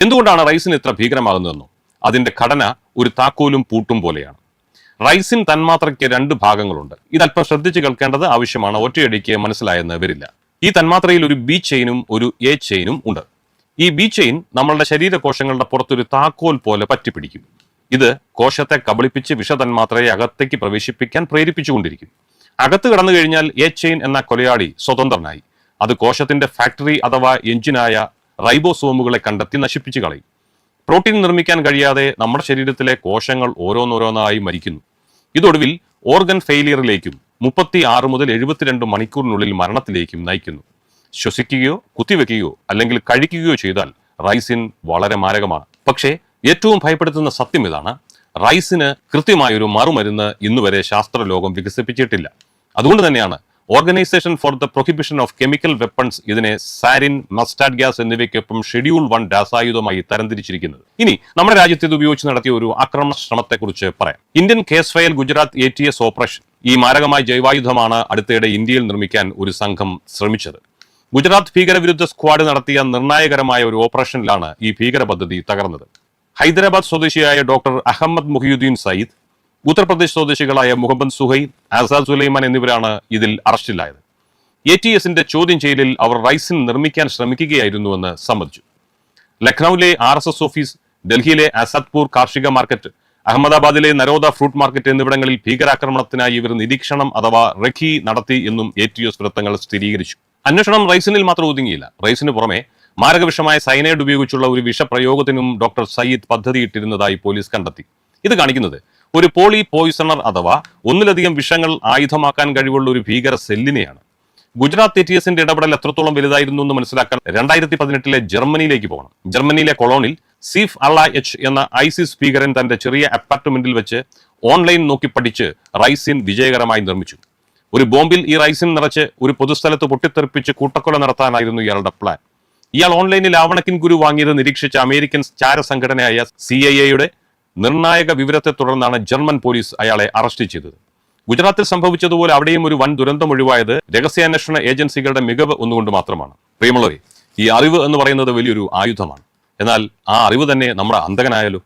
എന്തുകൊണ്ടാണ് റൈസിൻ ഇത്ര ഭീകരമാകുന്നതെന്നോ? അതിന്റെ ഘടന ഒരു താക്കോലും പൂട്ടും പോലെയാണ്. റൈസിൻ തന്മാത്രയ്ക്ക് രണ്ട് ഭാഗങ്ങളുണ്ട്. ഇതല്പം ശ്രദ്ധിച്ച് കേൾക്കേണ്ടത് ആവശ്യമാണ്. ഒറ്റയടിക്ക് മനസ്സിലായെന്ന് വരില്ല. ഈ തന്മാത്രയിൽ ഒരു ബി ചെയിനും ഒരു എ ചെയിനും ഉണ്ട്. ഈ ബി ചെയിൻ നമ്മളുടെ ശരീരകോശങ്ങളുടെ പുറത്തൊരു താക്കോൽ പോലെ പറ്റിപ്പിടിക്കും. ഇത് കോശത്തെ കബളിപ്പിച്ച് വിഷതന്മാത്രയെ അകത്തേക്ക് പ്രവേശിപ്പിക്കാൻ പ്രേരിപ്പിച്ചുകൊണ്ടിരിക്കും. അകത്ത് കടന്നു കഴിഞ്ഞാൽ എ ചെയിൻ എന്ന കൊലയാളി സ്വതന്ത്രനായി. അത് കോശത്തിന്റെ ഫാക്ടറി അഥവാ എഞ്ചിനായ റൈബോസോമുകളെ കണ്ടെത്തി നശിപ്പിച്ചു കളയും. പ്രോട്ടീൻ നിർമ്മിക്കാൻ കഴിയാതെ നമ്മുടെ ശരീരത്തിലെ കോശങ്ങൾ ഓരോന്നോരോന്നായി മരിക്കുന്നു. ഇതൊടുവിൽ ഓർഗൻ ഫെയിലിയറിലേക്കും മുപ്പത്തി ആറ് മുതൽ എഴുപത്തിരണ്ട് മണിക്കൂറിനുള്ളിൽ മരണത്തിലേക്കും നയിക്കുന്നു. ശ്വസിക്കുകയോ കുത്തിവെക്കുകയോ അല്ലെങ്കിൽ കഴിക്കുകയോ ചെയ്താൽ റൈസിൻ വളരെ മാരകമാണ്. പക്ഷേ ഏറ്റവും ഭയപ്പെടുത്തുന്ന സത്യം ഇതാണ്. റൈസിന് കൃത്യമായൊരു മറുമരുന്ന് ഇന്നുവരെ ശാസ്ത്രലോകം വികസിപ്പിച്ചിട്ടില്ല. അതുകൊണ്ട് തന്നെയാണ് organisation for the prohibition of chemical weapons ഇതിനെ സാരിൻ മസ്റ്റാഡ് ഗ്യാസ് എന്നിവയ്ക്കൊപ്പം ഷെഡ്യൂൾ വൺ രാസായുധമായി തരംതിരിച്ചിരിക്കുന്നത്. ഇനി നമ്മുടെ രാജ്യത്ത് ഇത് ഉപയോഗിച്ച് നടത്തിയ ഒരു ആക്രമണ ശ്രമത്തെക്കുറിച്ച് പറയാം. Indian case file Gujarat A T S operation ഈ മാരകമായ ജൈവായുധമാണ് അടുത്തിടെ ഇന്ത്യയിൽ നിർമ്മിക്കാൻ ഒരു സംഘം ശ്രമിച്ചത്. ഗുജറാത്ത് ഭീകരവിരുദ്ധ സ്ക്വാഡ് നടത്തിയ നിർണായകരമായ ഒരു ഓപ്പറേഷനിലാണ് ഈ ഭീകര പദ്ധതി തകർന്നത്. ഹൈദരാബാദ് സ്വദേശിയായ ഡോക്ടർ അഹമ്മദ് മുഹിയുദ്ദീൻ സയ്യിദ് ഉത്തർപ്രദേശ് സ്വദേശികളായ മുഹമ്മദ് സുഹൈ ആസാദ് സുലൈമാൻ എന്നിവരാണ് ഇതിൽ അറസ്റ്റിലായത്. എ ടി എസിന്റെ ചോദ്യം ചെയ്യലിൽ അവർ റൈസിൻ നിർമ്മിക്കാൻ ശ്രമിക്കുകയായിരുന്നുവെന്ന് സമ്മതിച്ചു. ലക്നൌവിലെ ആർ എസ് എസ് ഓഫീസ് ഡൽഹിയിലെ അസാദ്പൂർ കാർഷിക മാർക്കറ്റ് അഹമ്മദാബാദിലെ നരോദ ഫ്രൂട്ട് മാർക്കറ്റ് എന്നിവിടങ്ങളിൽ ഭീകരാക്രമണത്തിനായി ഇവർ നിരീക്ഷണം അഥവാ റഖി നടത്തി എന്നും എ ടി എസ് വൃത്തങ്ങൾ സ്ഥിരീകരിച്ചു. അന്വേഷണം റൈസിനിൽ മാത്രം ഒതുങ്ങിയില്ല. റൈസിന് പുറമെ മാരകവിഷമായ സൈനൈഡ് ഉപയോഗിച്ചുള്ള ഒരു വിഷപ്രയോഗത്തിനും ഡോക്ടർ സയ്യിദ് പദ്ധതിയിട്ടിരുന്നതായി പോലീസ് കണ്ടെത്തി. ഇത് കാണിക്കുന്നത് ഒരു പോളി പോയിസണർ അഥവാ ഒന്നിലധികം വിഷങ്ങൾ ആയുധമാക്കാൻ കഴിവുള്ള ഒരു ഭീകര സെല്ലിനെയാണ്. ഗുജറാത്ത് എ ടി എസിന്റെ ഇടപെടൽ എത്രത്തോളം വലുതായിരുന്നു എന്ന് മനസ്സിലാക്കാൻ രണ്ടായിരത്തി പതിനെട്ടിലെ ജർമ്മനിയിലേക്ക് പോകണം. ജർമ്മനിയിലെ കൊളോണിൽ സീഫ് അള്ള എച്ച് എന്ന ഐസിസ് ഭീകരൻ തന്റെ ചെറിയ അപ്പാർട്ട്മെന്റിൽ വെച്ച് ഓൺലൈൻ നോക്കി പഠിച്ച് റൈസിൻ വിജയകരമായി നിർമ്മിച്ചു. ഒരു ബോംബിൽ ഈ റൈസിൻ നിറച്ച് ഒരു പൊതുസ്ഥലത്ത് പൊട്ടിത്തെറിപ്പിച്ച് കൂട്ടക്കൊല നടത്താനായിരുന്നു ഇയാളുടെ പ്ലാൻ. ഇയാൾ ഓൺലൈനിൽ ആവണക്കിൻ ഗുരു വാങ്ങിയത് നിരീക്ഷിച്ച അമേരിക്കൻ ചാര സംഘടനയായ സി ഐ എയുടെ നിർണായക വിവരത്തെ തുടർന്നാണ് ജർമ്മൻ പോലീസ് അയാളെ അറസ്റ്റ് ചെയ്തത്. ഗുജറാത്തിൽ സംഭവിച്ചതുപോലെ അവിടെയും ഒരു വൻ ദുരന്തം ഒഴിവായത് രഹസ്യാന്വേഷണ ഏജൻസികളുടെ മികവ് ഒന്നുകൊണ്ട് മാത്രമാണ്. പ്രിയമുള്ളവരെ ഈ അറിവ് എന്ന് പറയുന്നത് വലിയൊരു ആയുധമാണ്. എന്നാൽ ആ അറിവ് തന്നെ നമ്മുടെ അന്തകനായാലോ